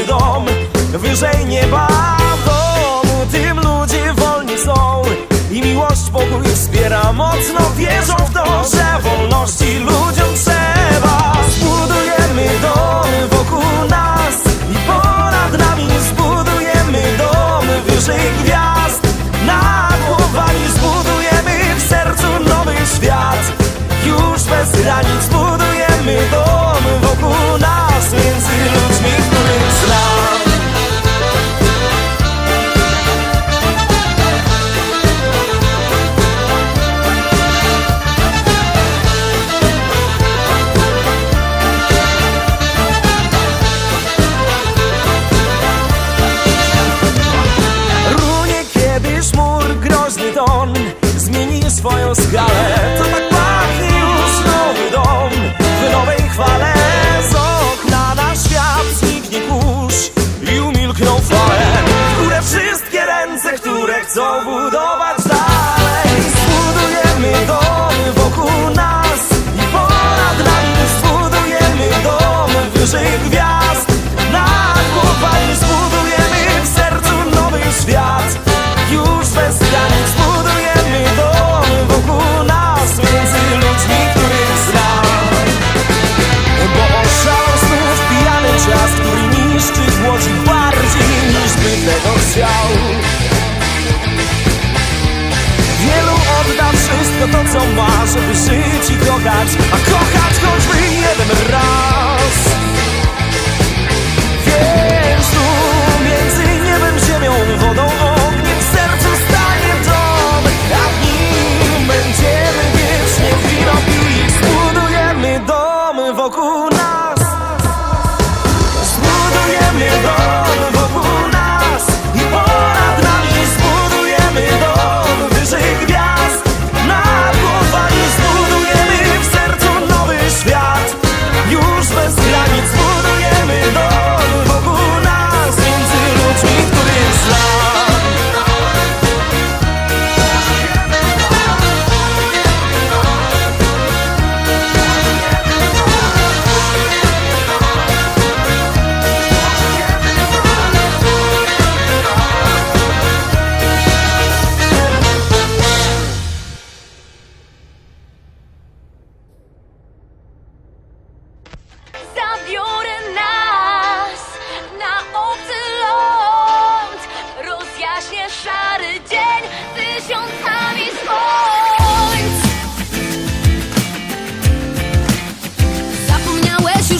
nowy dom Wyżej nieba w Tym ludzie wolni są I miłość pokój wspiera. Mocno Wierzą w to, że wolności ludziom trzeba. Zbudujemy domy wokół nas I ponad nami zbudujemy domy Wyżej gwiazd. Nad głowami Zbudujemy w sercu nowy świat. Już bez granic które chcą budować dalej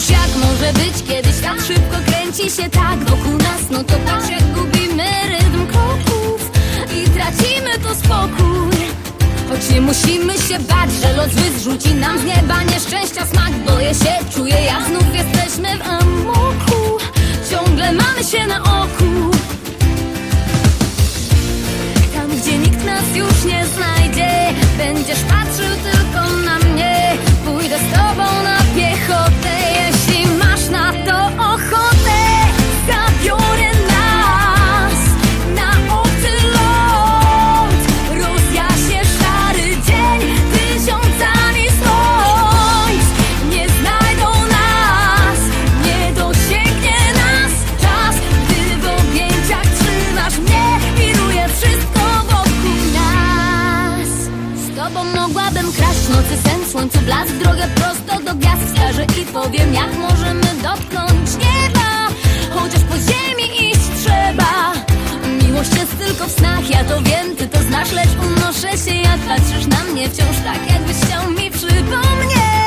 Już jak może być, kiedy świat szybko kręci się tak wokół nas? No to patrz jak gubimy rytm kroków i tracimy to spokój. Choć nie musimy się bać, że los zrzuci nam z nieba nieszczęścia smak Boję się, czuję jak znów jesteśmy w amoku. Ciągle mamy się na oku mogłabym kraść nocy sen, słońcu blask Drogę prosto do gwiazd. Wskażę i powiem Jak możemy dotknąć nieba. Chociaż po ziemi iść trzeba. Miłość jest tylko w snach, ja to wiem, ty to znasz Lecz unoszę się jak patrzysz na mnie Wciąż tak jakbyś chciał mi przypomnieć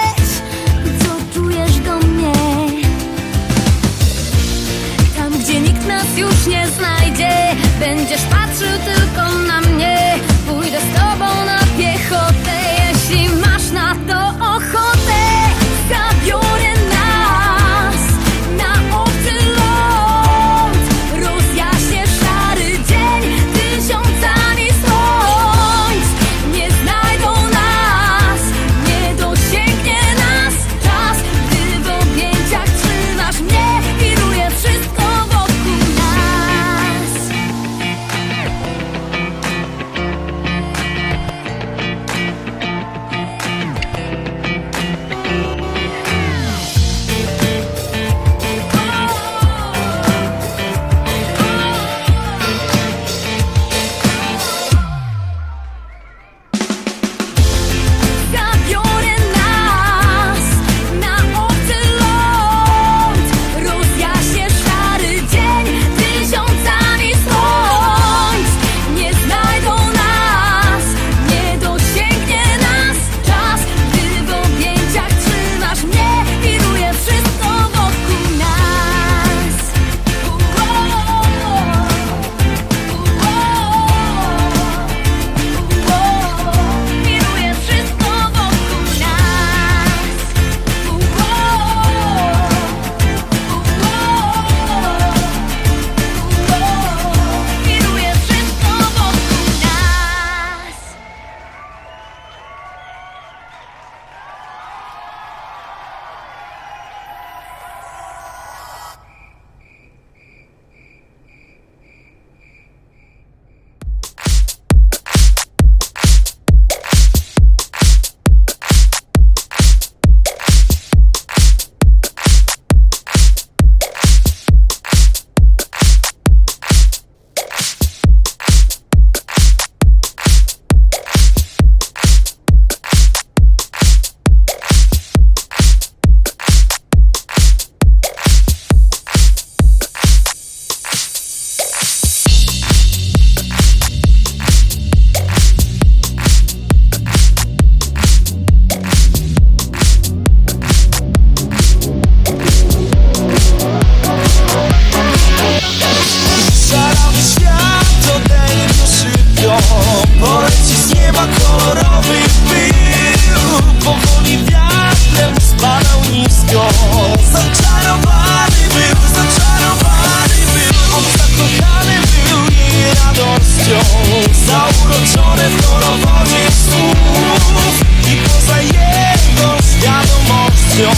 nią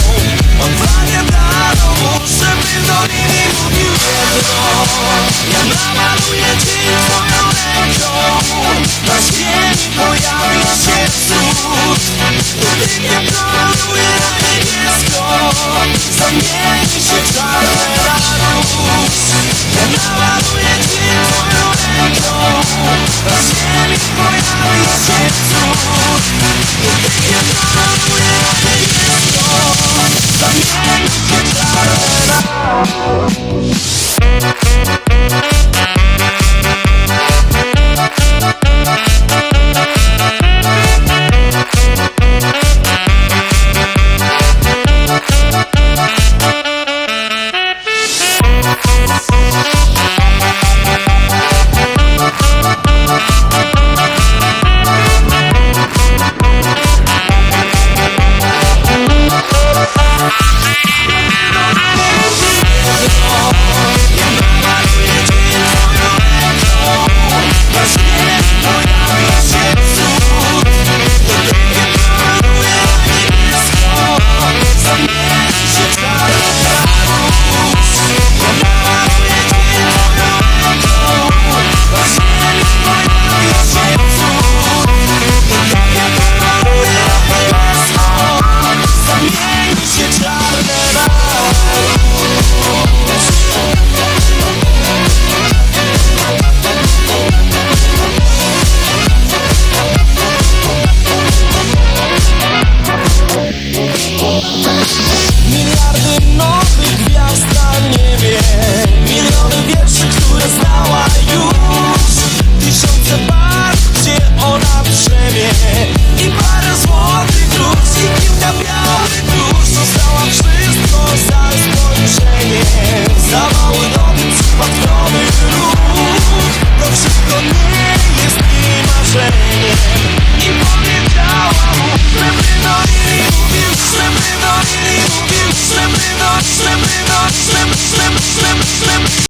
Odwagę daną, muszę do linii mówił jedno. Ja namaluję ci twoją ręką Na ziemi pojawi się cud. Gdy nie